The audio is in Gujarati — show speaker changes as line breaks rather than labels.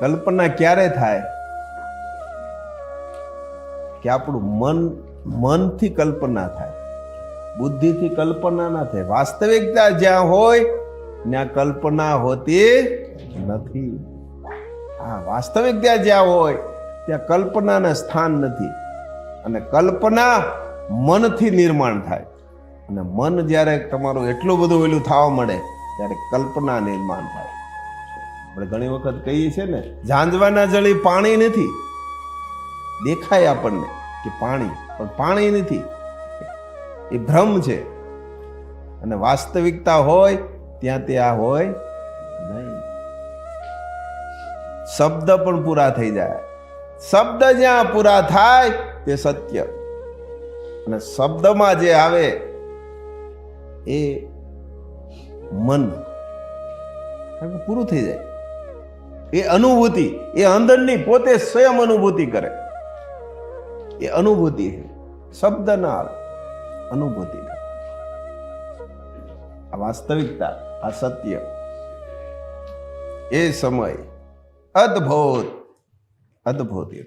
કલ્પના ક્યારે થાય કે આપણું મન, મનથી કલ્પના થાય, બુદ્ધિથી કલ્પના ના થાય. વાસ્તવિકતા જ્યાં હોય, ત્યાં કલ્પના હોતી નથી. હા, વાસ્તવિકતા જ્યાં હોય, ત્યાં કલ્પનાના સ્થાન નથી. અને કલ્પના મનથી નિર્માણ થાય. અને મન જ્યારે તમારું એટલું બધું ઓલું થવા મળે ત્યારે કલ્પના નિર્માણ થાય. આપણે ઘણી વખત કહીએ છીએ ને, ઝાંઝવાના જળે પાણી નથી. દેખાય આપણને કે પાણી, પણ પાણી નથી. એ ભ્રમ છે. અને વાસ્તવિકતા હોય, ત્યાં તે આ હોય નહીં. શબ્દ પણ પૂરા થઈ જાય. શબ્દ જ્યાં પૂરા થાય, તે સત્ય. અને શબ્દમાં જે આવે, એ મન. પૂરું થઈ જાય. એ અનુભૂતિ, એ અંદરની પોતે સ્વયં અનુભૂતિ કરે. એ અનુભૂતિ છે. શબ્દ ના આવે અનુભૂતિ આ વાસ્તવિકતા, આ સત્ય. એ સમય અદ્ભુત અદ્ભુત એ